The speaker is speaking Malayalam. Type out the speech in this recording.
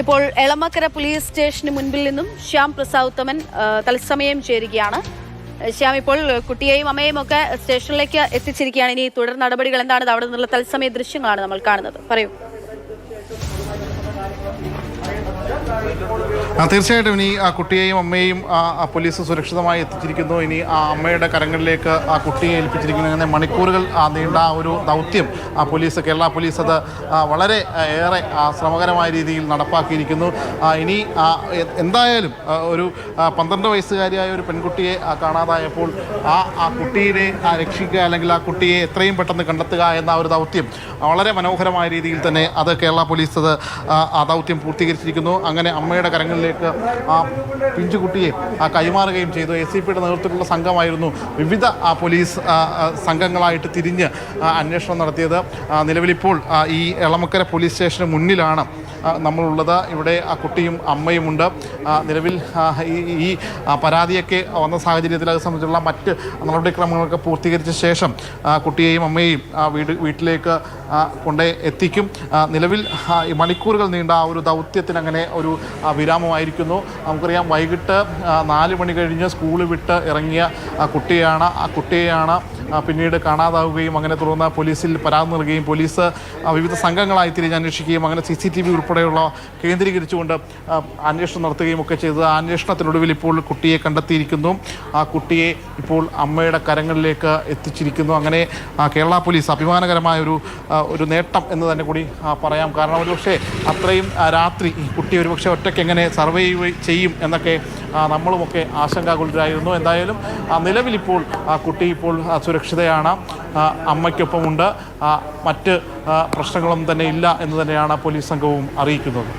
ഇപ്പോൾ എളമക്കര പോലീസ് സ്റ്റേഷന് മുൻപിൽ നിന്നും ശ്യാം പ്രസാദ് തത്സമയം ചേരുകയാണ്. ശ്യാം ഇപ്പോൾ കുട്ടിയെയും അമ്മയും ഒക്കെ സ്റ്റേഷനിലേക്ക് എത്തിച്ചിരിക്കുകയാണ്. ഇനി തുടർ നടപടികൾ എന്താണ് അവിടെ നിന്നുള്ള തത്സമയ ദൃശ്യങ്ങളാണ് നമ്മൾ കാണുന്നത്. പറയൂ. തീർച്ചയായിട്ടും. ഇനി ആ കുട്ടിയെയും അമ്മയെയും ആ, പോലീസ് സുരക്ഷിതമായി എത്തിച്ചിരിക്കുന്നു. ഇനി ആ അമ്മയുടെ കരങ്ങളിലേക്ക് ആ കുട്ടിയെ ഏൽപ്പിച്ചിരിക്കുന്നു. അങ്ങനെ മണിക്കൂറുകൾ നീണ്ട ആ ഒരു ദൗത്യം ആ പോലീസ് കേരള പോലീസ് അത് വളരെ ഏറെ ശ്രമകരമായ രീതിയിൽ നടപ്പാക്കിയിരിക്കുന്നു. ഇനി എന്തായാലും ഒരു പന്ത്രണ്ട് വയസ്സുകാരിയായ ഒരു പെൺകുട്ടിയെ കാണാതായപ്പോൾ ആ ആ കുട്ടിയെ രക്ഷിക്കുക അല്ലെങ്കിൽ ആ കുട്ടിയെ എത്രയും പെട്ടെന്ന് കണ്ടെത്തുക എന്ന ഒരു ദൗത്യം വളരെ മനോഹരമായ രീതിയിൽ തന്നെ അത് കേരള പോലീസ് അത് ആ ദൗത്യം പൂർത്തീകരിച്ചിരിക്കുന്നു. അങ്ങനെ അമ്മയുടെ കരങ്ങളിലേക്ക് ആ പിഞ്ചുകുട്ടിയെ കൈമാറുകയും ചെയ്തു. എസ് സി പിയുടെ നേതൃത്വത്തിലുള്ള സംഘമായിരുന്നു വിവിധ പോലീസ് സംഘങ്ങളായിട്ട് തിരിഞ്ഞ് അന്വേഷണം നടത്തിയത്. നിലവിലിപ്പോൾ ഈ എളമക്കര പോലീസ് സ്റ്റേഷന് മുന്നിലാണ് നമ്മളുള്ളത്. ഇവിടെ ആ കുട്ടിയും അമ്മയുമുണ്ട് നിലവിൽ ഈ പരാതിയൊക്കെ വന്ന സാഹചര്യത്തിൽ അത് സംബന്ധിച്ചുള്ള മറ്റ് നടപടിക്രമങ്ങളൊക്കെ പൂർത്തീകരിച്ച ശേഷം കുട്ടിയെയും അമ്മയെയും ആ, വീട് വീട്ടിലേക്ക് കൊണ്ടേ എത്തിക്കും. നിലവിൽ മണിക്കൂറുകൾ നീണ്ട ആ ഒരു ദൗത്യത്തിന് അങ്ങനെ ഒരു വിരാമമായിരിക്കുന്നു. നമുക്കറിയാം വൈകിട്ട് നാല് മണി കഴിഞ്ഞ് സ്കൂൾ വിട്ട് ഇറങ്ങിയ കുട്ടിയാണ് ആ കുട്ടിയെയാണ് പിന്നീട് കാണാതാവുകയും അങ്ങനെ തുടർന്ന് പോലീസിൽ പരാതി നൽകുകയും പോലീസ് വിവിധ സംഘങ്ങളായി തിരിഞ്ഞ് അന്വേഷിക്കുകയും അങ്ങനെ സി സി ടി വി ഉൾപ്പെടെയുള്ള കേന്ദ്രീകരിച്ചുകൊണ്ട് അന്വേഷണം നടത്തുകയും ഒക്കെ ചെയ്തത്. ആ അന്വേഷണത്തിനൊടുവിൽ ഇപ്പോൾ കുട്ടിയെ കണ്ടെത്തിയിരിക്കുന്നു. ആ കുട്ടിയെ ഇപ്പോൾ അമ്മയുടെ കരങ്ങളിലേക്ക് എത്തിച്ചിരിക്കുന്നു. അങ്ങനെ കേരള പോലീസ് അഭിമാനകരമായ ഒരു ഒരു നേട്ടം എന്ന് തന്നെ കൂടി പറയാം. കാരണം ഒരുപക്ഷെ അത്രയും രാത്രി കുട്ടി ഒരുപക്ഷെ ഒറ്റയ്ക്ക് എങ്ങനെ സർവൈവ് ചെയ്യും എന്നൊക്കെ നമ്മളുമൊക്കെ ആശങ്കാകുലരായിരുന്നു. എന്തായാലും നിലവിലിപ്പോൾ ആ കുട്ടി ഇപ്പോൾ ആ, സുരക്ഷിതയാണ് അമ്മയ്ക്കൊപ്പമുണ്ട് മറ്റ് പ്രശ്നങ്ങളൊന്നും തന്നെ ഇല്ല എന്ന് തന്നെയാണ് പോലീസ് സംഘവും അറിയിക്കുന്നത്.